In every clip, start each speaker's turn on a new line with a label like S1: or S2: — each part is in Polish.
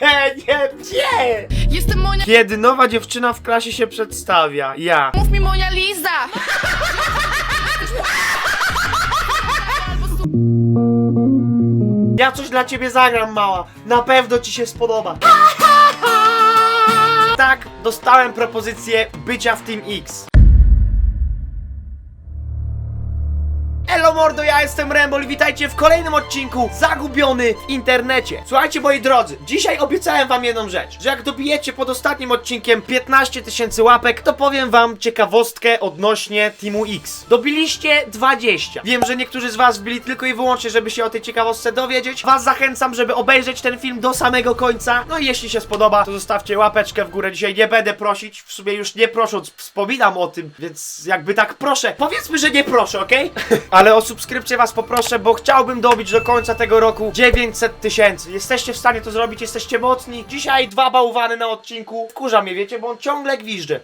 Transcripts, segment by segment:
S1: Nie, nie, nie!
S2: Jestem Monia,
S1: Kiedy nowa dziewczyna w klasie się przedstawia, ja.
S2: mów mi Monia Liza!
S1: Ja coś dla ciebie zagram, mała. Na pewno ci się spodoba. Tak, dostałem propozycję bycia w Team X. mordo, ja jestem Rembol i witajcie w kolejnym odcinku Zagubiony w internecie. Słuchajcie moi drodzy, dzisiaj obiecałem wam jedną rzecz, że jak dobijecie pod ostatnim odcinkiem 15 tysięcy łapek, to powiem wam ciekawostkę odnośnie Teamu X. Dobiliście 20. Wiem, że niektórzy z was byli tylko i wyłącznie, żeby się o tej ciekawostce dowiedzieć. Was zachęcam, żeby obejrzeć ten film do samego końca. No i jeśli się spodoba, to zostawcie łapeczkę w górę. Dzisiaj nie będę prosić, w sumie już nie prosząc, wspominam o tym, więc jakby tak proszę. Powiedzmy, że nie proszę, okej? Ale o subskrypcję was poproszę, bo chciałbym dobić do końca tego roku 900 tysięcy. Jesteście w stanie to zrobić, jesteście mocni. Dzisiaj dwa bałwany na odcinku. Wkurza mnie, wiecie, bo on ciągle gwizdże.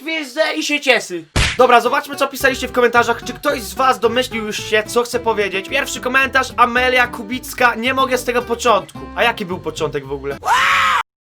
S1: Gwizdzę i się ciesy. Dobra, zobaczmy co pisaliście w komentarzach. Czy ktoś z was domyślił już się, co chcę powiedzieć? Pierwszy komentarz, Amelia Kubicka, nie mogę z tego początku. A jaki był początek w ogóle?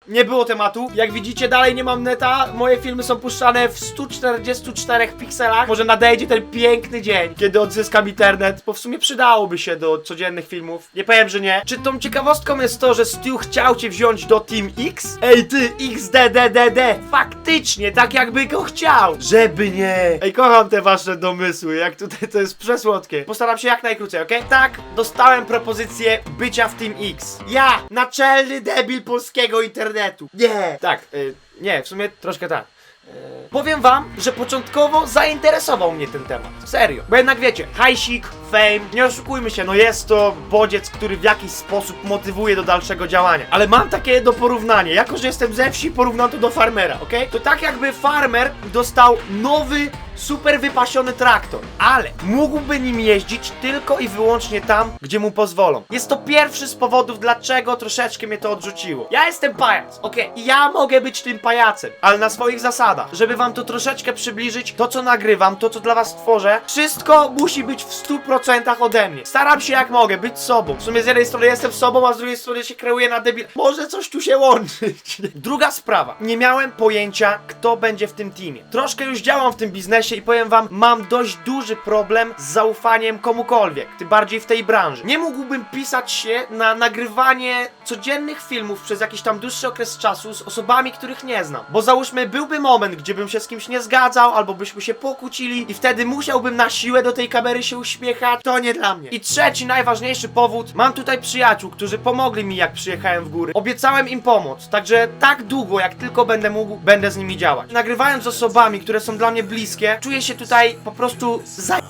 S1: Nie było tematu. Jak widzicie, dalej nie mam neta. Moje filmy są puszczane w 144 pikselach. Może nadejdzie ten piękny dzień, kiedy odzyskam internet, bo w sumie przydałoby się do codziennych filmów. Nie powiem, że nie. Czy tą ciekawostką jest to, że Stu chciał cię wziąć do Team X? Ej ty, XDDDD! Faktycznie, tak jakby go chciał! Żeby nie! Ej, kocham te wasze domysły, jak tutaj to jest przesłodkie. Postaram się jak najkrócej, okej? Tak, dostałem propozycję bycia w Team X. Ja, naczelny debil polskiego internetu. Nie! Tak, y, nie, w sumie troszkę tak. E, Powiem wam, że początkowo zainteresował mnie ten temat. Serio. Bo jednak wiecie, hajsik, fame, nie oszukujmy się, no jest to bodziec, który w jakiś sposób motywuje do dalszego działania. Ale mam takie jedno porównanie. Jako, że jestem ze wsi, porównam to do farmera, ok? To tak jakby farmer dostał nowy, super wypasiony traktor, ale mógłby nim jeździć tylko i wyłącznie tam, gdzie mu pozwolą. Jest to pierwszy z powodów, dlaczego troszeczkę mnie to odrzuciło. Ja jestem pajac, okej, i ja mogę być tym pajacem, ale na swoich zasadach. Żeby wam to troszeczkę przybliżyć, to co nagrywam, to co dla was tworzę, wszystko musi być w 100% ode mnie. Staram się jak mogę być sobą. W sumie z jednej strony jestem sobą, a z drugiej strony się kreuję na debil. Może coś tu się łączyć. Druga sprawa. Nie miałem pojęcia, kto będzie w tym teamie. Troszkę już działam w tym biznesie i powiem wam, mam dość duży problem z zaufaniem komukolwiek, tym bardziej w tej branży. Nie mógłbym pisać się na nagrywanie codziennych filmów przez jakiś tam dłuższy okres czasu z osobami, których nie znam. Bo załóżmy, byłby moment, gdzie bym się z kimś nie zgadzał, albo byśmy się pokłócili i wtedy musiałbym na siłę do tej kamery się uśmiechać. To nie dla mnie. I trzeci, najważniejszy powód. Mam tutaj przyjaciół, którzy pomogli mi, jak przyjechałem w góry. Obiecałem im pomoc, także tak długo, jak tylko będę mógł, będę z nimi działać. Nagrywając z osobami, które są dla mnie bliskie, czuję się tutaj po prostu za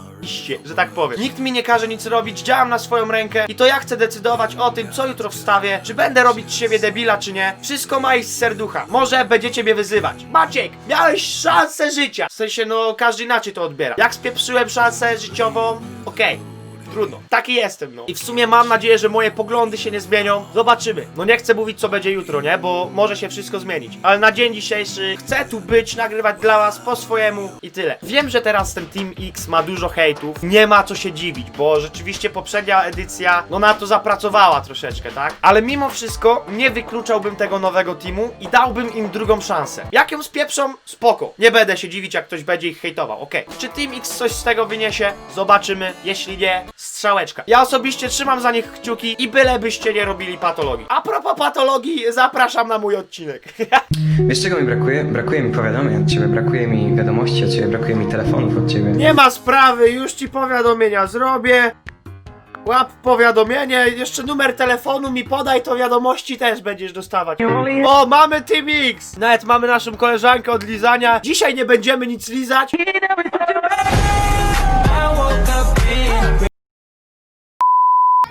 S1: że tak powiem. Nikt mi nie każe nic robić, działam na swoją rękę i to ja chcę decydować o tym, co jutro wstawię, czy będę robić z siebie debila, czy nie. Wszystko ma iść z serducha. Może będziecie mnie wyzywać. Maciek, miałeś szansę życia. W sensie, no, każdy inaczej to odbiera. Jak spieprzyłem szansę życiową, okej. Trudno. Taki jestem, no. I w sumie mam nadzieję, że moje poglądy się nie zmienią. Zobaczymy. No nie chcę mówić, co będzie jutro, nie? Bo może się wszystko zmienić. Ale na dzień dzisiejszy chcę tu być, nagrywać dla was po swojemu i tyle. Wiem, że teraz ten Team X ma dużo hejtów. Nie ma co się dziwić, bo rzeczywiście poprzednia edycja, no na to zapracowała troszeczkę, tak? Ale mimo wszystko nie wykluczałbym tego nowego teamu i dałbym im drugą szansę. Jak ją spieprzą, spoko. Nie będę się dziwić, jak ktoś będzie ich hejtował, okej. Czy Team X coś z tego wyniesie? Zobaczymy. Jeśli nie, strzałeczka. Ja osobiście trzymam za nich kciuki i bylebyście nie robili patologii. A propos patologii, zapraszam na mój odcinek.
S3: Wiesz czego mi brakuje? Brakuje mi powiadomień od ciebie, brakuje mi wiadomości od ciebie, brakuje mi telefonów od ciebie.
S1: nie ma sprawy, już ci powiadomienia zrobię. Łap powiadomienie, jeszcze numer telefonu mi podaj, to wiadomości też będziesz dostawać. O, mamy Team X! Nawet mamy naszą koleżankę od lizania. Dzisiaj nie będziemy nic lizać.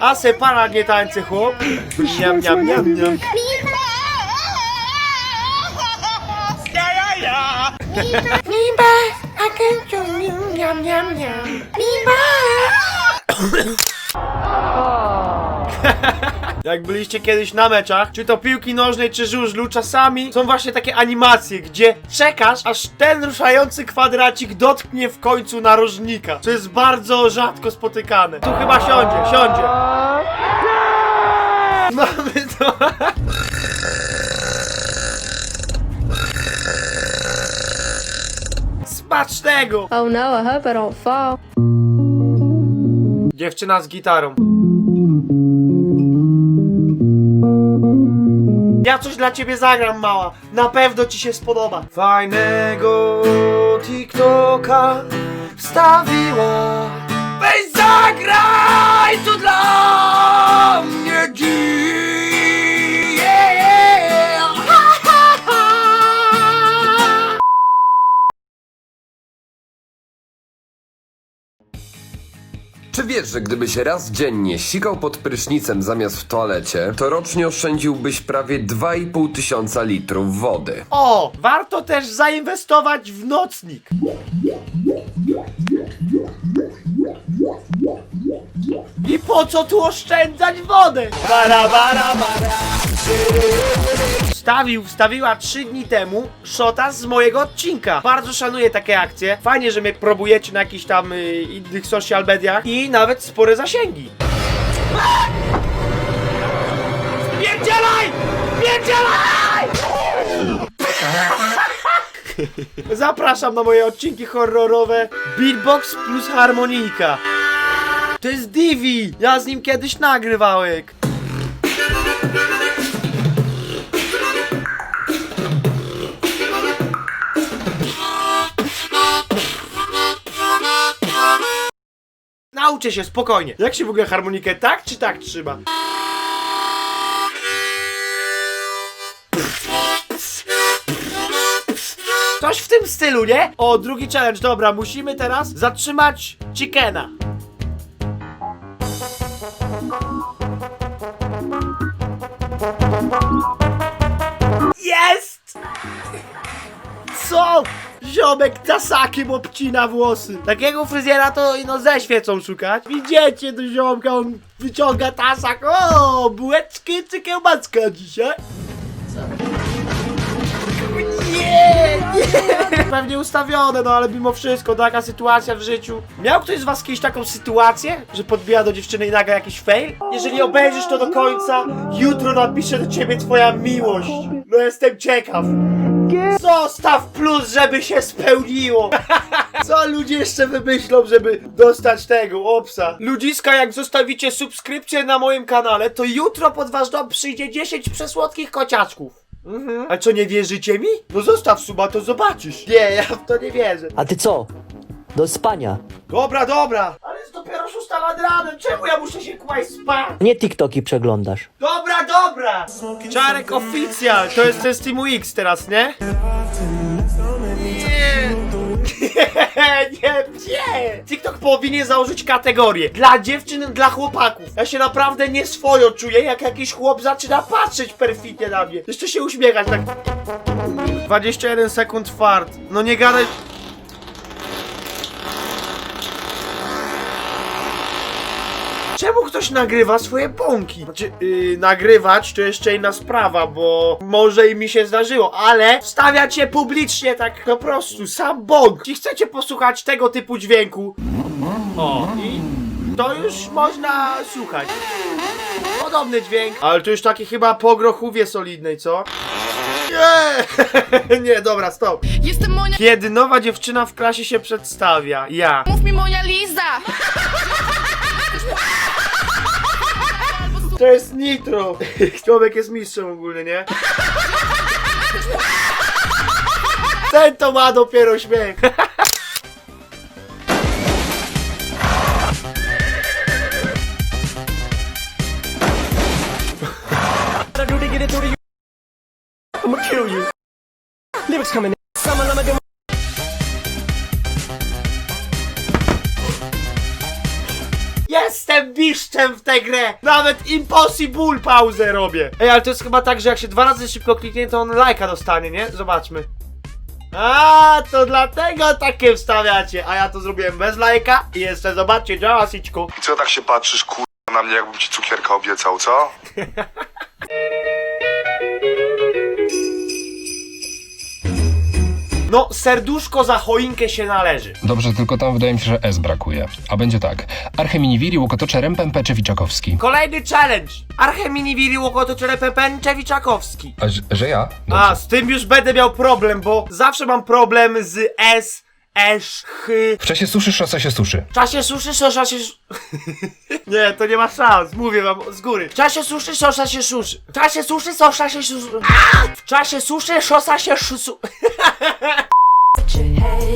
S1: A se pana nie tańczy chłop. Niam, niam, niam, niam. Jak byliście kiedyś na meczach, czy to piłki nożnej, czy żużlu, czasami są właśnie takie animacje, gdzie czekasz, aż ten ruszający kwadracik dotknie w końcu narożnika, co jest bardzo rzadko spotykane. Tu chyba siądzie, siądzie. Smacznego!
S2: Oh no, I hope I don't fall.
S1: Dziewczyna z gitarą. Ja coś dla ciebie zagram, mała. Na pewno ci się spodoba. Fajnego TikToka wstawiła. Weź zagraj tu dla
S4: Czy wiesz, że gdybyś raz dziennie sikał pod prysznicem zamiast w toalecie, to rocznie oszczędziłbyś prawie 2,5 tysiąca litrów wody?
S1: O, warto też zainwestować w nocnik. I po co tu oszczędzać wodę? Bara, bara, bara. Wstawił, wstawiła 3 dni temu szota z mojego odcinka. Bardzo szanuję takie akcje. Fajnie, że mnie próbujecie na jakichś tam y, innych social mediach i nawet spore zasięgi. Pierdzielaj! Pierdzielaj! Zapraszam na moje odcinki horrorowe Beatbox plus harmonika To jest Divi! Ja z nim kiedyś nagrywałem Nauczę się spokojnie. Jak się w ogóle harmonikę tak czy tak trzyma? Coś w tym stylu, nie? O, drugi challenge, dobra, musimy teraz zatrzymać chickena. Ziomek tasakiem obcina włosy. Takiego fryzjera to no ze świecą szukać. Widzicie do ziomka, on wyciąga tasak. O, bułeczki czy kiełbaska dzisiaj? Nie, nie! Pewnie ustawione, no ale mimo wszystko, taka sytuacja w życiu. Miał ktoś z was kiedyś taką sytuację, że podbija do dziewczyny i naga jakiś fail? Jeżeli obejrzysz to do końca, jutro napisze do ciebie twoja miłość. No jestem ciekaw. Zostaw plus, żeby się spełniło! Co ludzie jeszcze wymyślą, żeby dostać tego opsa? Ludziska, jak zostawicie subskrypcję na moim kanale, to jutro pod wasz dom przyjdzie 10 przesłodkich kociaczków. Mhm. A co, nie wierzycie mi? No zostaw suba, to zobaczysz. Nie, ja w to nie wierzę.
S5: A ty co? Do spania.
S1: Dobra, dobra. Ale dopiero 6 nad ranem, czemu ja muszę się kłaść spać?
S5: Nie TikToki przeglądasz.
S1: Dobra, dobra! Czarek oficjal, to jest ten z Teamu X teraz, nie? Nie! Nie, nie, nie! TikTok powinien założyć kategorię dla dziewczyn, dla chłopaków. Ja się naprawdę nieswojo czuję, jak jakiś chłop zaczyna patrzeć perfidnie na mnie. Jeszcze się uśmiechać tak. 21 sekund fart. No nie gadaj. Czemu ktoś nagrywa swoje bąki? Znaczy, yy, nagrywać to jeszcze inna sprawa, bo może i mi się zdarzyło, ale wstawiać je publicznie tak po prostu, sam bąk. Jeśli chcecie posłuchać tego typu dźwięku, o, i to już można słuchać. Podobny dźwięk, ale to już taki chyba po grochówie solidnej, co? Nie, nie, dobra, stop.
S6: Jestem Monia,
S1: Kiedy nowa dziewczyna w klasie się przedstawia, ja.
S6: mów mi Monia Lisa!
S1: To jest nitro! Człowiek jest mistrzem ogólnie, nie? Ten to ma dopiero śmiech! I'ma kill you.
S5: Lyrics coming
S1: Jestem biszczem w tę grę! Nawet impossible pauzę robię! Ej, ale to jest chyba tak, że jak się dwa razy szybko kliknie, to on lajka dostanie, nie? Zobaczmy. A, to dlatego takie wstawiacie, a ja to zrobiłem bez lajka i jeszcze zobaczcie, działa siczku.
S7: I co tak się patrzysz, kur... na
S6: na mnie, jakbym ci cukierka obiecał, co?
S1: No, serduszko za choinkę się należy.
S7: Dobrze, tylko tam wydaje mi się, że S brakuje. A będzie tak. Archeminiviri, Łokotocze, Rempempe, Czewiczakowski.
S1: Kolejny challenge. Archeminiviri Łokotoczelepepenczewicakowski.
S7: A, że, że ja?
S1: A, z tym już będę miał problem, bo zawsze mam problem z S, Esz.
S7: W czasie suszy szosa się suszy.
S1: W czasie suszy sosza się... sz- nie, to nie ma szans, mówię wam z góry. W czasie suszy sosza się suszy. W czasie suszy sosza się suszy. W czasie suszy szosa się szusu...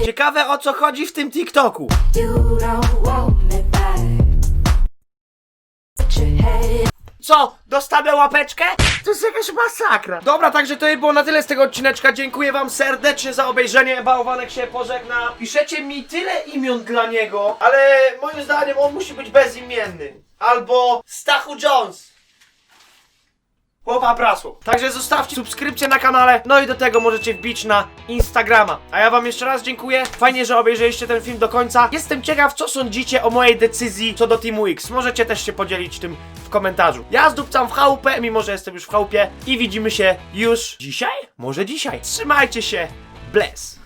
S1: Ciekawe o co chodzi w tym TikToku. Co? Dostanę łapeczkę? To jest jakaś masakra. Dobra, także to było na tyle z tego odcineczka. Dziękuję wam serdecznie za obejrzenie. Bałwanek się pożegna. Piszecie mi tyle imion dla niego, ale moim zdaniem on musi być bezimienny. Albo Stachu Jones. Chłopa prasło. Także zostawcie subskrypcję na kanale, no i do tego możecie wbić na Instagrama. A ja wam jeszcze raz dziękuję. Fajnie, że obejrzeliście ten film do końca. Jestem ciekaw, co sądzicie o mojej decyzji co do Teamu X. Możecie też się podzielić tym komentarzu. Ja zdupcam w chałupę, mimo że jestem już w chałupie i widzimy się już dzisiaj? Może dzisiaj. Trzymajcie się. Bless.